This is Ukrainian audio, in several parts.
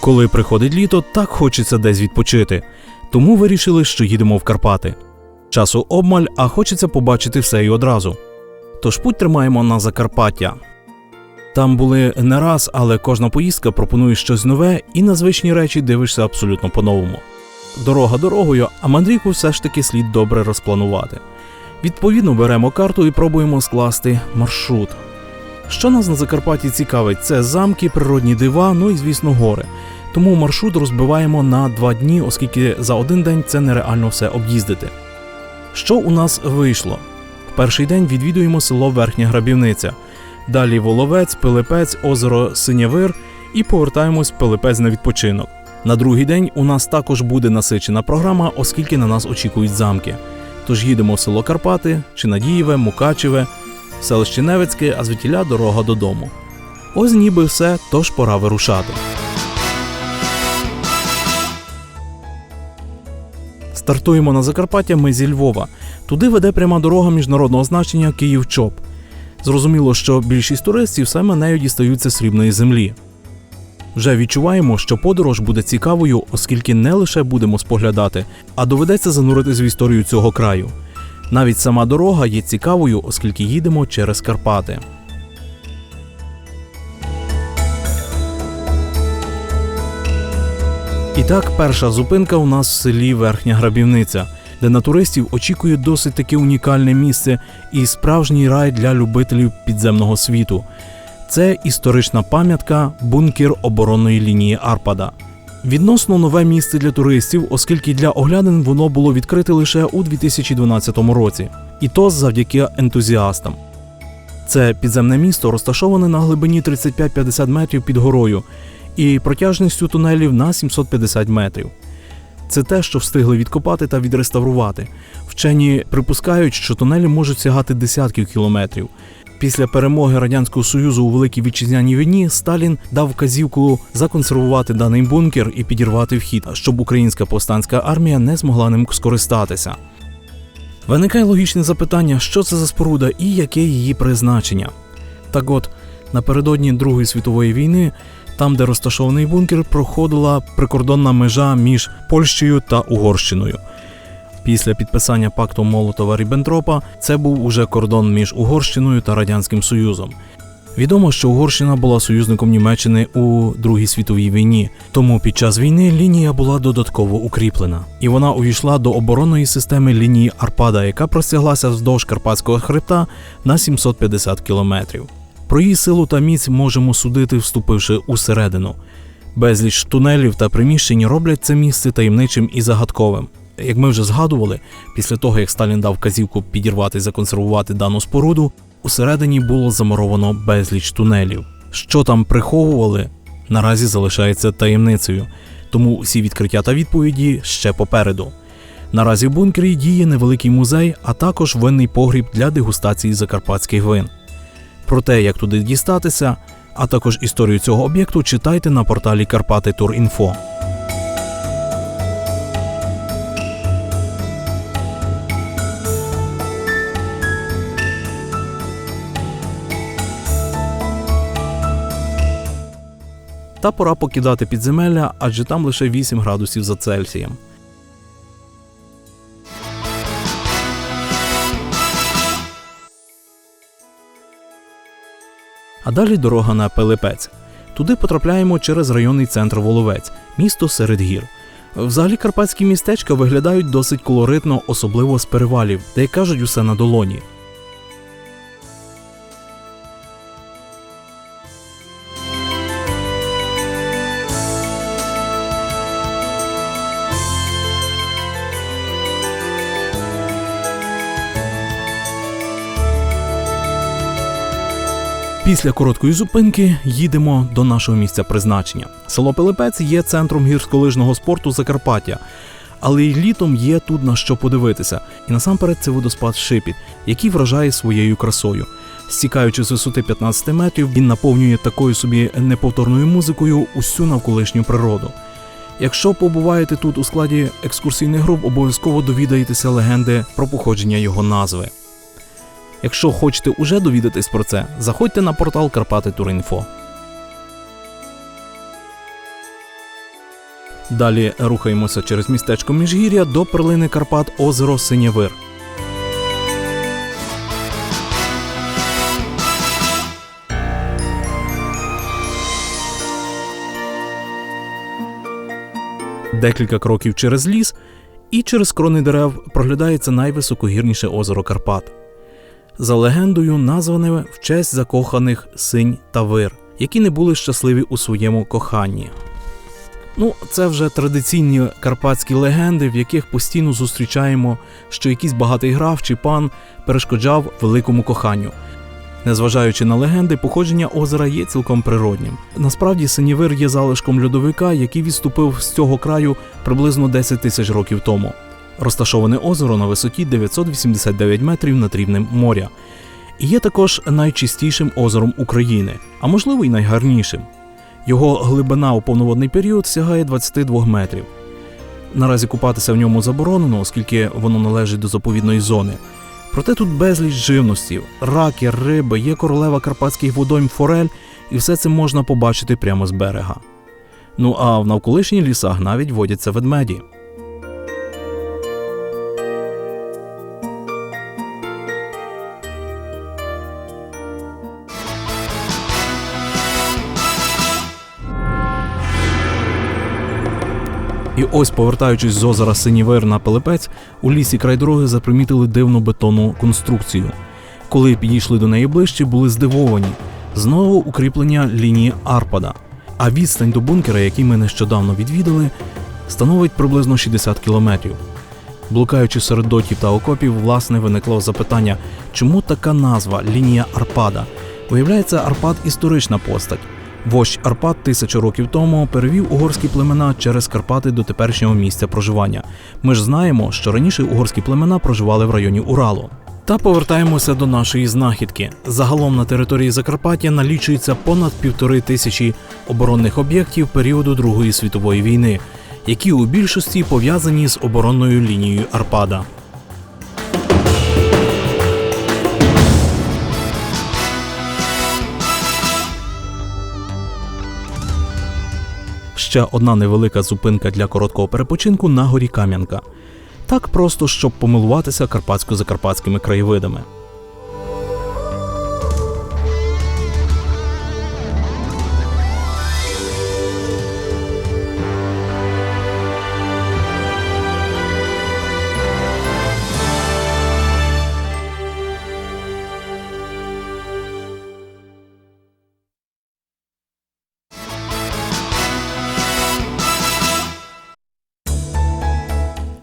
Коли приходить літо, так хочеться десь відпочити. Тому вирішили, що їдемо в Карпати. Часу обмаль, а хочеться побачити все і одразу. Тож путь тримаємо на Закарпаття. Там були не раз, але кожна поїздка пропонує щось нове і на звичні речі дивишся абсолютно по-новому. Дорога дорогою, а мандрівку все ж таки слід добре розпланувати. Відповідно, беремо карту і пробуємо скласти маршрут. Що нас на Закарпатті цікавить, це замки, природні дива, ну і звісно, гори. Тому маршрут розбиваємо на два дні, оскільки за один день це нереально все об'їздити. Що у нас вийшло? В перший день відвідуємо село Верхня Грабівниця, далі Воловець, Пилипець, озеро Синявир і повертаємось в Пилипець на відпочинок. На другий день у нас також буде насичена програма, оскільки на нас очікують замки. Тож їдемо в село Карпати, Чинадієве, Мукачеве, селище Невецьке, а звідтіля дорога додому. Ось ніби все, тож пора вирушати. Стартуємо на Закарпаття ми зі Львова. Туди веде пряма дорога міжнародного значення Київ-Чоп. Зрозуміло, що більшість туристів саме нею дістаються срібної землі. Вже відчуваємо, що подорож буде цікавою, оскільки не лише будемо споглядати, а доведеться зануритись в історію цього краю. Навіть сама дорога є цікавою, оскільки їдемо через Карпати. Так, перша зупинка у нас в селі Верхня Грабівниця, де на туристів очікує досить таки унікальне місце і справжній рай для любителів підземного світу. Це історична пам'ятка бункер оборонної лінії Арпада. Відносно нове місце для туристів, оскільки для оглядин воно було відкрите лише у 2012 році, і то завдяки ентузіастам. Це підземне місто розташоване на глибині 35-50 метрів під горою і протяжністю тунелів на 750 метрів. Це те, що встигли відкопати та відреставрувати. Вчені припускають, що тунелі можуть сягати десятків кілометрів. Після перемоги радянського союзу у великій вітчизняній війні Сталін дав вказівку законсервувати даний бункер і підірвати вхід, щоб українська повстанська армія не змогла ним скористатися. Виникає логічне запитання, що це за споруда і яке її призначення. Так от, напередодні Другої світової війни, там, де розташований бункер, проходила прикордонна межа між Польщею та Угорщиною. Після підписання пакту Молотова Ріббентропа це був уже кордон між Угорщиною та Радянським Союзом. Відомо, що Угорщина була союзником Німеччини у Другій світовій війні, тому під час війни лінія була додатково укріплена, і вона увійшла до оборонної системи лінії Арпада, яка простяглася вздовж Карпатського хребта на 750 кілометрів. Про її силу та міць можемо судити, вступивши усередину. Безліч тунелів та приміщень роблять це місце таємничим і загадковим. Як ми вже згадували, після того як Сталін дав казівку підірвати і законсервувати дану споруду, усередині було замуровано безліч тунелів. Що там приховували, наразі залишається таємницею, тому всі відкриття та відповіді ще попереду. Наразі в бункері діє невеликий музей, а також винний погріб для дегустації закарпатських вин. Про те, як туди дістатися, а також історію цього об'єкту читайте на порталі Карпати Турінфо. Та пора покидати підземелля, адже там лише 8 градусів за Цельсієм. А далі дорога на Пелепець. Туди потрапляємо через районний центр Воловець, місто серед гір. Взагалі карпатські містечка виглядають досить колоритно, особливо з перевалів, де як кажуть усе на долоні. Після короткої зупинки їдемо до нашого місця призначення. Село Пилипець є центром гірськолижного спорту Закарпаття, але й літом є тут на що подивитися. І насамперед це водоспад Шипіт, який вражає своєю красою. Стікаючи з висоти 15 метрів, він наповнює такою собі неповторною музикою усю навколишню природу. Якщо побуваєте тут у складі екскурсійних груп, обов'язково довідаєтеся легенди про походження його назви. Якщо хочете уже довідатись про це, заходьте на портал Карпати Туринфо. Далі рухаємося через містечко Міжгір'я до перлини Карпат озеро Синєвир. Декілька кроків через ліс, і через крони дерев проглядається найвисокогірніше озеро Карпат. За легендою, назване в честь закоханих синь та вир, які не були щасливі у своєму коханні. Ну, це вже традиційні карпатські легенди, в яких постійно зустрічаємо, що якийсь багатий граф чи пан перешкоджав великому коханню. Незважаючи на легенди, походження озера є цілком природнім. Насправді Синівир є залишком льодовика, який відступив з цього краю приблизно 10 тисяч років тому. Розташоване озеро на висоті 989 метрів над рівнем моря. І є також найчистішим озером України, а можливо й найгарнішим. Його глибина у повноводний період сягає 22 метрів. Наразі купатися в ньому заборонено, оскільки воно належить до заповідної зони. Проте тут безліч живності, раки, риби, є королева карпатських водойм форель, і все це можна побачити прямо з берега. Ну а в навколишніх лісах навіть водяться ведмеді. І ось, повертаючись з озера Синівир на Пилипець, у лісі край дороги запримітили дивну бетонну конструкцію. Коли підійшли до неї ближче, були здивовані. Знову укріплення лінії Арпада. А відстань до бункера, який ми нещодавно відвідали, становить приблизно 60 кілометрів. Блукаючи серед дотів та окопів, власне, виникло запитання, чому така назва лінія Арпада? Виявляється, Арпад історична постать. Вождь Арпад тисячу років тому перевів угорські племена через Карпати до теперішнього місця проживання. Ми ж знаємо, що раніше угорські племена проживали в районі Уралу. Та повертаємося до нашої знахідки. Загалом на території Закарпаття налічується понад півтори тисячі оборонних об'єктів періоду Другої світової війни, які у більшості пов'язані з оборонною лінією Арпада. Ще одна невелика зупинка для короткого перепочинку на горі Кам'янка. Так просто, щоб помилуватися карпатсько-закарпатськими краєвидами.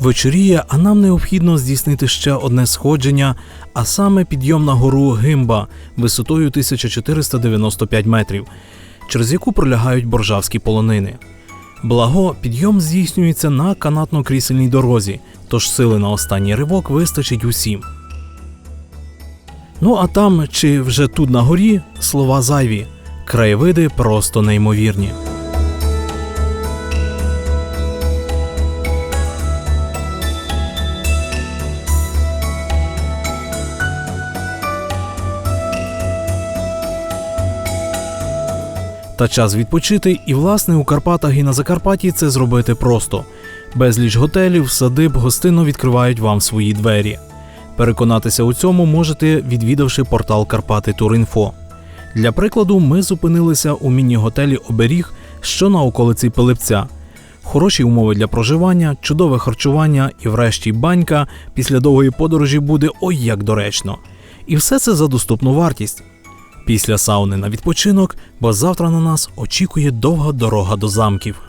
Вечоріє, а нам необхідно здійснити ще одне сходження, а саме підйом на гору Гимба висотою 1495 метрів, через яку пролягають боржавські полонини. Благо, підйом здійснюється на канатно-крісельній дорозі, тож сили на останній ривок вистачить усім. Ну а там, чи вже тут на горі, слова зайві, краєвиди просто неймовірні. Та час відпочити, і власне у Карпатах і на Закарпатті це зробити просто. Безліч готелів, садиб гостинно відкривають вам свої двері. Переконатися у цьому можете, відвідавши портал Карпати Турінфо. Для прикладу, ми зупинилися у міні-готелі Оберіг, що на околиці Пилипця. Хороші умови для проживання, чудове харчування і, врешті, банька після довгої подорожі буде ой як доречно. І все це за доступну вартість. Після сауни на відпочинок, бо завтра на нас очікує довга дорога до замків.